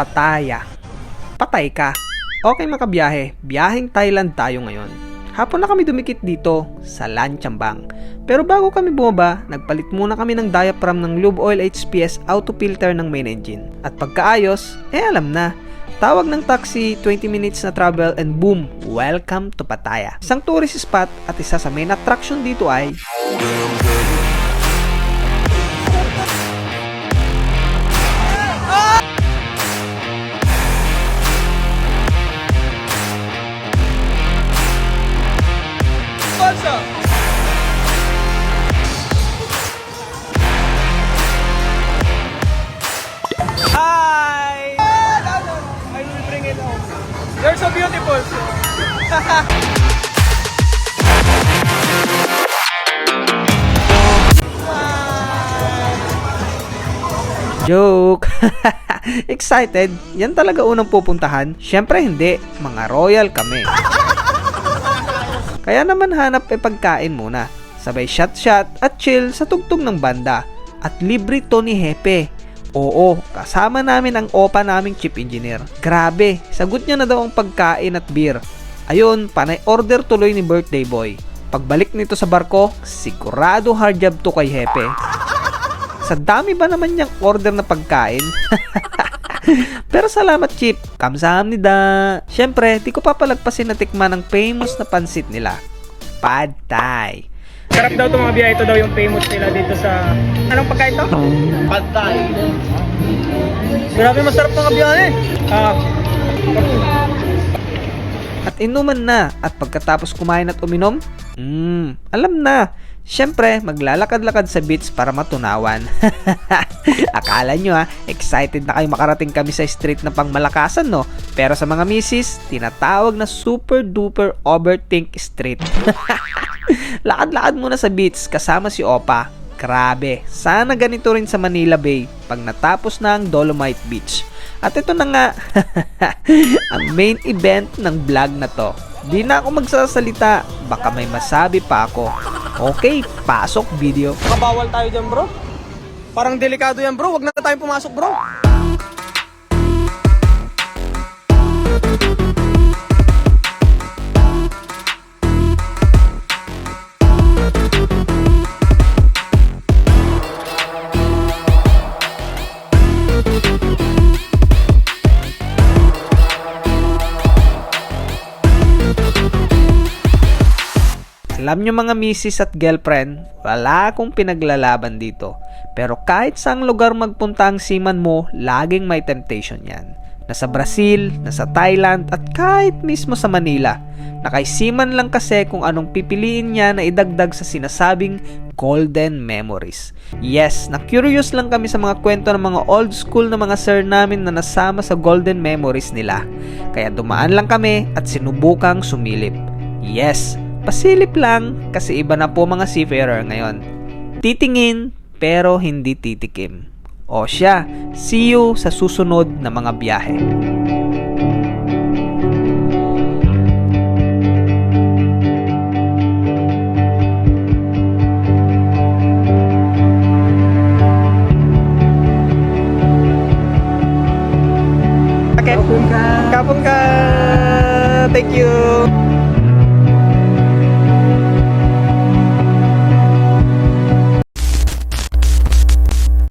Pattaya. Patay ka. Okay mga kabiyahe, biyaheng Thailand tayo ngayon. Hapon na kami dumikit dito sa Lanchambang. Pero bago kami bumaba, nagpalit muna kami ng diaphragm ng Lube Oil HPS auto filter ng main engine. At pagkaayos, eh alam na, Tawag ng taxi, 20 minutes na travel and boom, welcome to Pattaya. Isang tourist spot at isa sa main attraction dito ay so beautiful. Joke! Excited? Yan talaga unang pupuntahan? Siyempre hindi, mga royal kami. Kaya naman hanap e pagkain muna. Sabay shot-shot at chill sa tugtog ng banda. At libre to ni Hepe. Oo, kasama namin ang opa naming chief engineer. Grabe, sagot niya na daw ang pagkain at beer. Ayun, panay order tuloy ni birthday boy. Pagbalik nito sa barko, sigurado hard job to kay Hepe. Sa dami ba naman niyang order na pagkain? Pero salamat Chip, kamsahamnida. Siyempre, di ko papalagpasin na tikman ang famous na pansit nila. Pad Thai. Sarap daw itong mga biyahe. Ito daw yung famous nila dito sa... Anong pagkain to? Pantay. Grabe masarap mga biyahe. Ah. at inuman na at pagkatapos kumain at uminom, mm, alam na. Siyempre, maglalakad-lakad sa beach para matunawan. Akala nyo ha, excited na kayo makarating kami sa street na pangmalakasan no? Pero sa mga misis, tinatawag na super duper overthink street. Lakad-lakad muna sa beach kasama si Opa. Grabe, sana ganito rin sa Manila Bay pag natapos na ang Dolomite Beach. At ito na nga, ang main event ng vlog na to. Di na ako magsasalita, baka may masabi pa ako. Okay, pasok video. Kabawal tayo dyan bro. Parang delikado yan bro. Huwag na tayong pumasok bro. Alam nyo mga misis at girlfriend, wala akong pinaglalaban dito. Pero kahit saang lugar magpunta ang seaman mo, laging may temptation yan. Nasa Brazil, nasa Thailand, at kahit mismo sa Manila. Nakaisiman lang kasi kung anong pipiliin niya na idagdag sa sinasabing golden memories. Yes, na-curious lang kami sa mga kwento ng mga old school na mga sir namin na nasama sa golden memories nila. Kaya dumaan lang kami at sinubukang sumilip. Yes, pasilip lang kasi iba na po mga seafarer ngayon. Titingin pero hindi titikim. O siya, see you sa susunod na mga biyahe. Okay. Kapon ka. Thank you.